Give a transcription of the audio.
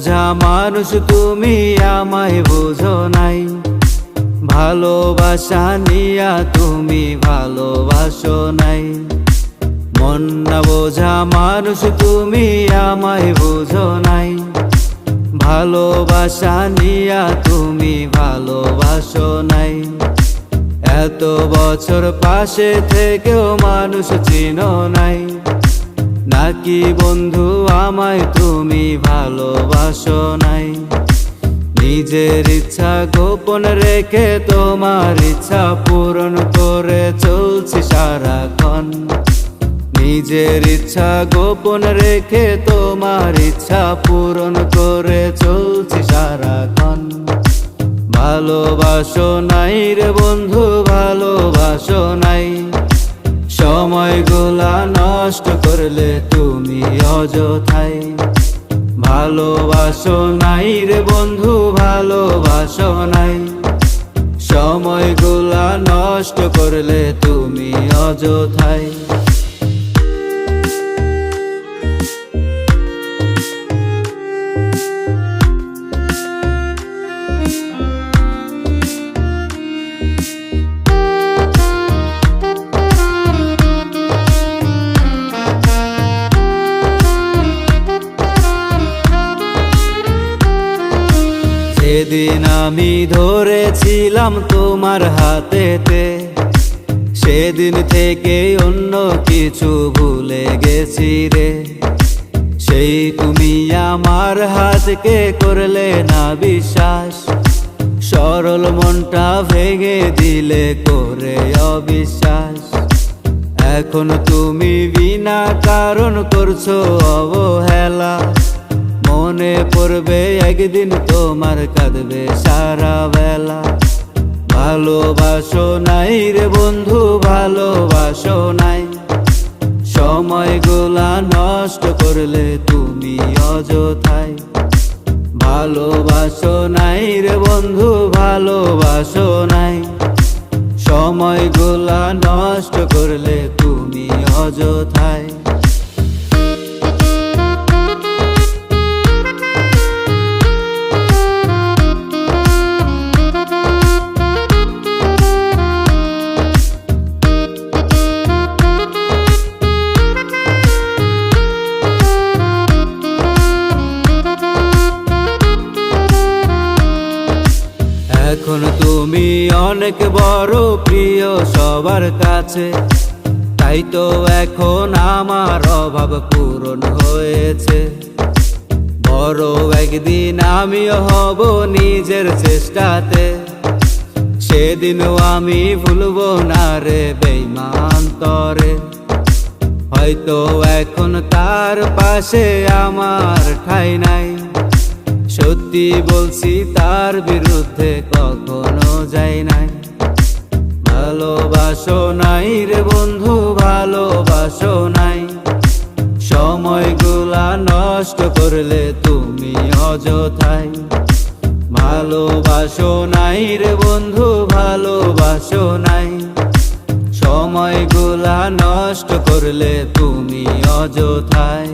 বোঝা মানুষ, তুমি আমায় বোঝো নাই। ভালোবাসা নিয়া তুমি ভালোবাসো নাই। মন না বোঝা মানুষ, তুমি আমায় বোঝো নাই। ভালোবাসা নিয়া তুমি ভালোবাসো নাই। এত বছর পাশে থেকেও মানুষ চিনো নাই। নাকি বন্ধু আমায় তুমি ভালোবাসো নাই? নিজের ইচ্ছা গোপন রেখে তোমার ইচ্ছা পূরণ করে চলছি সারাক্ষণ। নিজের ইচ্ছা গোপন রেখে তোমার ইচ্ছা পূরণ করে চলছি সারাক্ষণ। ভালোবাসো নাই রে বন্ধু, ভালোবাসো নাই। সময়গুলা নষ্ট করলে তুমি অযথাই। ভালোবাসো নাই রে বন্ধু, ভালোবাসো নাই। সময়গুলা নষ্ট করলে তুমি অযথাই। সেদিন আমি ধরেছিলাম তোমার হাতেতে, সেদিন থেকে অন্য কিছু ভুলে গেছি রে। সেই তুমি আমার হাতকে করলে না বিশ্বাস, সরল মনটা ভেঙে দিলে করে অবিশ্বাস। এখন তুমি বিনা কারণ করছ অবহেলা। পড়বে, একদিন তোমার কাঁদবে। সারা বেলা ভালোবাসো নাই রে বন্ধু, ভালোবাসো নাই। সময়গুলা নষ্ট করলে তুমি অযথাই। ভালোবাসো নাই রে বন্ধু, ভালোবাসো নাই। সময়গুলা নষ্ট করলে তুমি অযথাই। এখন তুমি অনেক বড় প্রিয় সবার কাছে। তাই তো এখন আমার অভাব পূরণ হয়েছে। বড় একদিন আমিও হব নিজের চেষ্টাতে। সেদিনও আমি ভুলবো না রে বেইমান তরে। হয়তো এখন তার পাশে আমার ঠাই নাই। সত্যি বলছি, তার বিরুদ্ধে কখনো যাই নাই। ভালোবাসো নাই রে বন্ধু, ভালোবাসো নাই। সময়গুলা নষ্ট করলে তুমি অযথাই। ভালোবাসো নাই রে বন্ধু, ভালোবাসো নাই। সময়গুলা নষ্ট করলে তুমি অযথাই।